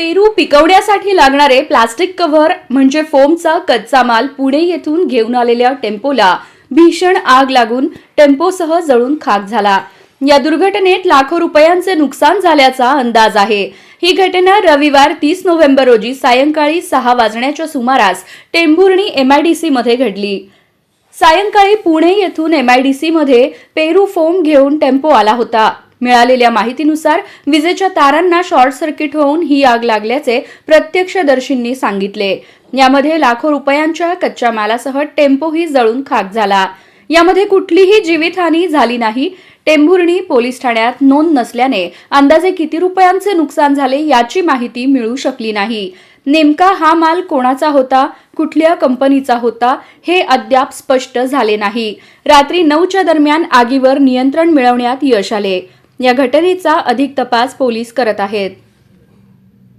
पेरू पिकवण्यासाठी लागणारे plastic cover म्हणजे फोमचा कच्चा माल पुणे येथून घेऊन आलेल्या टेम्पोला भीषण आग लागून टेम्पोसह जळून खाक झाला. या दुर्घटनेत लाखो रुपयांचे नुकसान झाल्याचा अंदाज आहे. ही घटना रविवार तीस नोव्हेंबर रोजी सायंकाळी सहा वाजण्याच्या सुमारास टेंभुर्णी एमआयडीसी मध्ये घडली. सायंकाळी पुणे येथून एमआयडीसी मध्ये पेरू फोम घेऊन टेम्पो आला होता. मिळालेल्या माहितीनुसार विजेच्या तारांना शॉर्ट सर्किट होऊन ही आग लागल्याचे प्रत्यक्षदर्शींनी सांगितले. यामध्ये लाखो रुपयांच्या कच्च्या मालासह टेम्पोही जळून खाक झाला. यामध्ये कुठलीही जीवितहानी झाली नाही. टेंभुर्णी पोलीस ठाण्यात नोंद नसल्याने अंदाजे किती रुपयांचे नुकसान झाले याची माहिती मिळू शकली नाही. नेमका हा माल कोणाचा होता? कुठल्या कंपनीचा होता? हे अद्याप स्पष्ट झाले नाही. रात्री नऊच्या दरम्यान आगीवर नियंत्रण मिळवण्यात यश आले. या घटनेचा अधिक तपास पोलीस करत आहेत.